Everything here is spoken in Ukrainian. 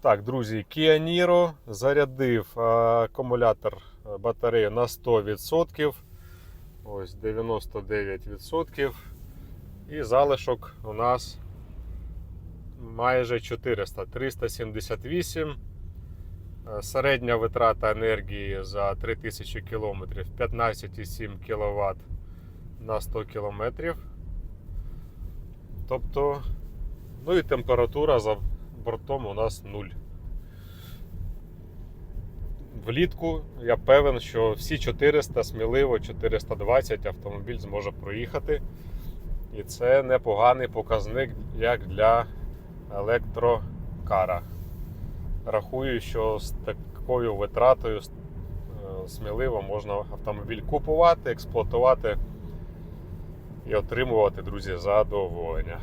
Так, друзі, Kia Niro зарядив е, акумулятор е, батарею на 100%. Ось 99%. І залишок у нас майже 400, 378. Е, Середня витрата енергії за 3000 км 15,7 кВт на 100 км. Тобто, ну і температура за бортом у нас 0. Влітку я певен, що всі 400 сміливо 420 автомобіль зможе проїхати. І це непоганий показник як для електрокара. Рахую, що з такою витратою е, сміливо можна автомобіль купувати, експлуатувати і отримувати, друзі, задоволення.